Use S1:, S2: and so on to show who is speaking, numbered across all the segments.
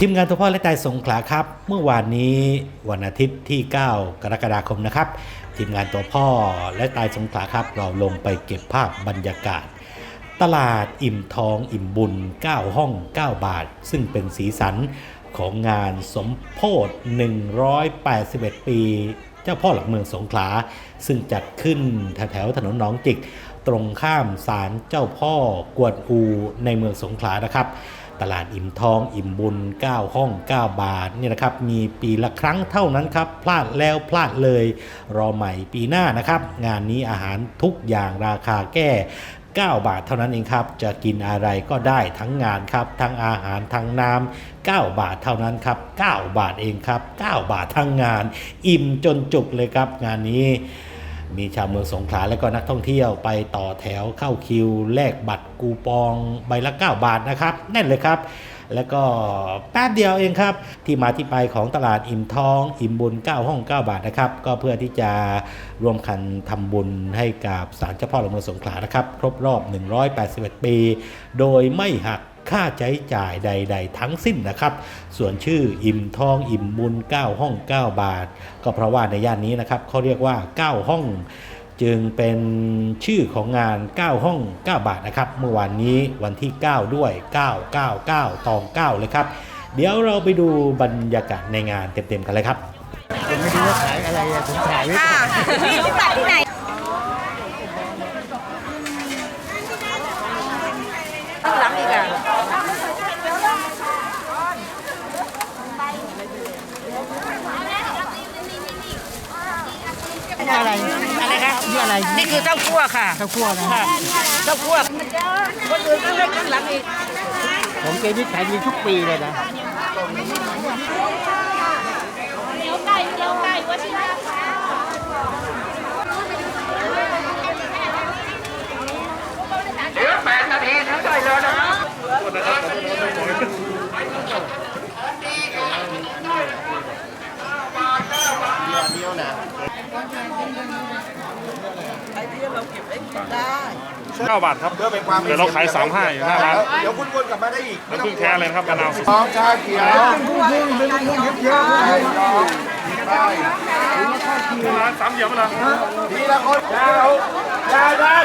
S1: ทีมงานตัวพ่อและตายสงขลาครับ เมื่อวานนี้วันอาทิตย์ที่ 9 กรกฎาคมนะครับ ทีมงานตัวพ่อและตายสงขลาครับ เราลงไปเก็บภาพบรรยากาศ ตลาดอิ่มทองอิ่มบุญ 9 ห้อง 9 บาท ซึ่งเป็นสีสันของงานสมโพธ181 ปี เจ้าพ่อหลักเมืองสงขลา ซึ่งจัดขึ้นแถวถนนหนองจิก ตรงข้ามศาลเจ้าพ่อกวนอูในเมืองสงขลานะครับ ตลาดอิ่มทอง อิ่มบุญ 9 ห้อง 9 บาทนี่นะครับมีปีละครั้งเท่านั้นครับ พลาดแล้วพลาดเลย รอใหม่ปีหน้านะครับ งานนี้อาหารทุกอย่างราคาแก้ 9 บาทเท่านั้นเองครับ จะกินอะไรก็ได้ทั้งงานครับ ทั้งอาหารทั้งน้ำ9 บาทเท่านั้นครับ 9 บาทเองครับ 9 บาททั้งงาน อิ่มจนจุกเลยครับ งานนี้ มีชาวเมืองสงขลาและก็นักท่องเที่ยวไปต่อแถวเข้าคิว แลกบัตรกูปองใบละ 9 บาทนะครับแน่นเลยครับแล้วก็แป๊บเดียวเองครับ ที่มาที่ไปของตลาดอิ่มทอง อิ่มบุญ 9 ห้อง 9 บาทนะครับ ก็เพื่อที่จะร่วมกันทำบุญให้กับศาลเจ้าพ่อหลวงเมืองสงขลานะครับ ครบรอบ 181 ปี โดยไม่หัก ค่าใช้จ่ายใด ๆ ทั้งสิ้นนะครับ ส่วนชื่ออิ่มทองอิ่มบุญ9 ห้อง 9 บาท ก็เพราะว่าในย่านนี้นะครับเขาเรียกว่า 9 ห้องจึงเป็นชื่อของงาน 9 ห้อง 9 บาทนะครับ เมื่อวานนี้วันที่ 9 ด้วย 999 ตอง 9 เลยครับ เดี๋ยวเราไปดูบรรยากาศในงานเต็ม ๆ กันเลยครับ
S2: ผมไม่รู้ว่าขายอะไรอะผมถ่ายไว้
S3: ค่ะนี่ที่ตัดที่ไหนข้างหลังอีกอะ
S2: นี่อะไร
S3: อะไรคะ
S2: นี่อะไร
S3: นี่คือเต้าคั่วค่ะ
S2: ข้าวคั่วนะ
S3: ค่ะเต้าคั่วคนอื่นก็เล่นข้างหลังอีก
S2: ผมเกนี่ขายดีทุกปีเลยนะ
S4: เดี๋ยวแปดนาทีถึงได้เลยนะครับ
S5: เก้าบาทครับ
S6: เพื่อเป็นความ
S5: เดี๋ยวเราขายสามห้าอยู่หน้าร้าน
S6: เดี๋ยวคุณวนกลับมาได้อีก
S5: น้ำผึ้งแท้เลยนะครับมะนาวสด
S6: น้องชาเขียว
S5: ร้านสามเหลี่ยมอะไร
S6: ทีละคนยาวยาวดัน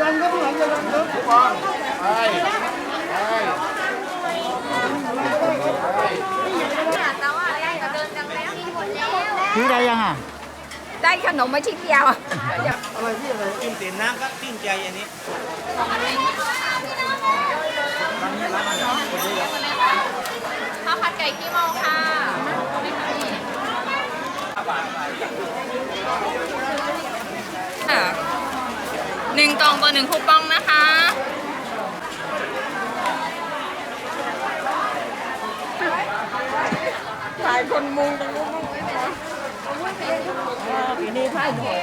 S6: ดันก็ไม่เห็นจะดันลึกฟองไปไป
S2: ซื้อได้ยังอะ
S3: ได้ขนมมาชิ้นเดียว
S7: ข้าวผัดไก่กี่โมงค่ะหนึ่งกล่องเบอร์หนึ่งคูปองนะคะ
S3: ถ่ายคนมุงตรงนู้นมุงไว้ก่อน ปีนี้ถ่ายหน่อย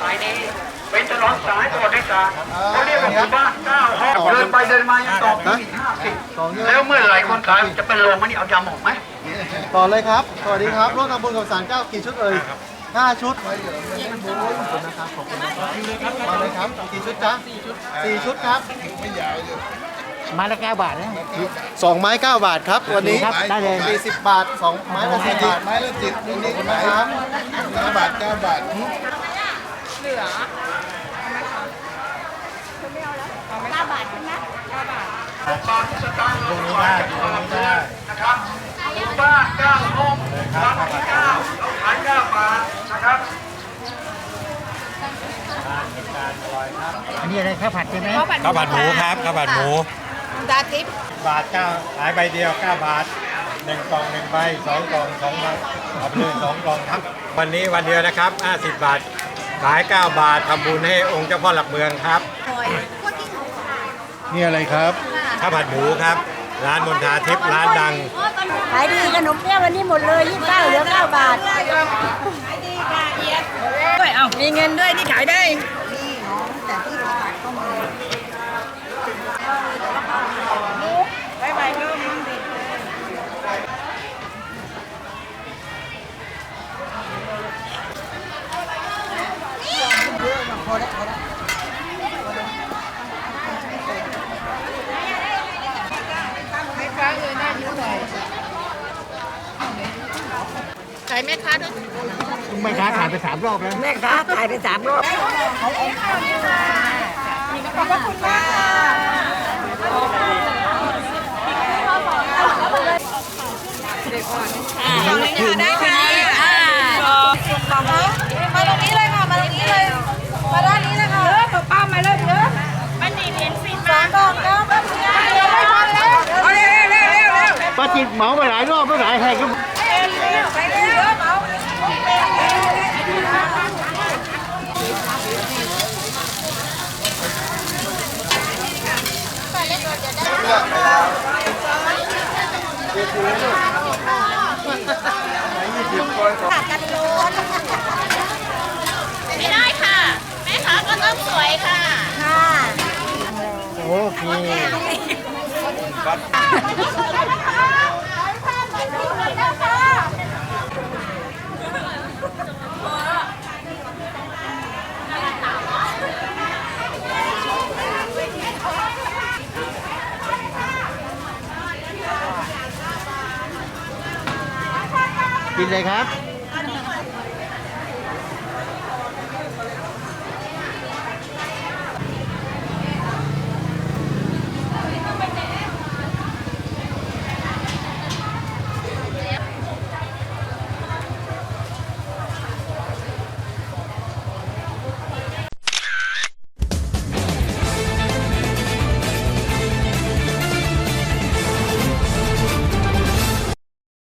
S4: สายนี้เป็นถนนสายประวัติศาสตร์ เขาเรียกว่าหมู่บ้านเก้าห้องเดินไปเดินมายังตอบอีกห้าสิบแล้วเมื่อไหร่คนขายจะเป็นลมมันนี่เอายำออกไหม
S2: ต่อเลยครับ สวัสดีครับร่วมทำบุญกับสารเจ้ากี่ชุดเอ่ยห้าชุดขอบคุณนะครับขอบคุณนะครับมาเลยครับกี่ชุดจ๊ะสี่ชุดสี่ชุดครับไม้ละเก้าบาทนะสองไม้เก้าบาทครับ วันนี้ครับได้เลยสี่สิบบาทสองไม้ละสิบบาท
S6: ไม้ละสิบนี่นี่
S2: นะครับ
S6: เก้าบาทเก้าบาท
S4: บางสตางค์ลงไปนะครับหมู่บ้านเก้าห้องวันที่เก้าเราขายเก้าบาทนะครับ
S2: อันนี้อะไรข้าวผัดใช่ไหม
S3: ข้าวผัด
S8: ข้าวผัดหมูครับข้าวผัดหมู
S3: ตาทิพย์
S8: บาทเก้าขายใบเดียว9บาท
S3: อ
S8: หนึ่งกล่องหนึ่งใบสองกล่องสองใบเอาไปเลยสองกล่องครับ วันนี้วันเดียวนะครับ50บาทขาย9บาททำบุญให้องค์เจ้าพ่อหลักเมืองครับ
S2: นี่อะไรครับ
S8: ข้าวผัดหมูครับ ร้านมนทาทิพย์ร้านดัง
S3: ขายดีขนมเปี๊ยะวันนี้หมดเลยยี่สิบเก้าเหลือเก้าบาท
S7: ด้วยเอามีเงินด้วยที่ขายได้ขายแม่ค้าด้วย
S2: แม่ค้าขายไปสามรอบแล้ว
S3: แม่ค้าขายไปสามรอบ
S7: ได้ค่ะมาตรงนี้เลยค่ะ มาตรงนี้เลย มาด้านนี้เลยค่ะเออป้ามาเลยเยอะมันนี่เรียนฟรีสองดอกเนาะแบบนี้ไม่ทันแล้วเร็วเร็วเร็วเร็ว
S2: ป้าจิตเหมาไปหลายรอบแล้วหลายแห่งก็
S7: ไปเร็วเมา ไม่ได้ค่ะ แม่ค้าก็ต้องสวยค่ะ
S2: โอเค เลยครับ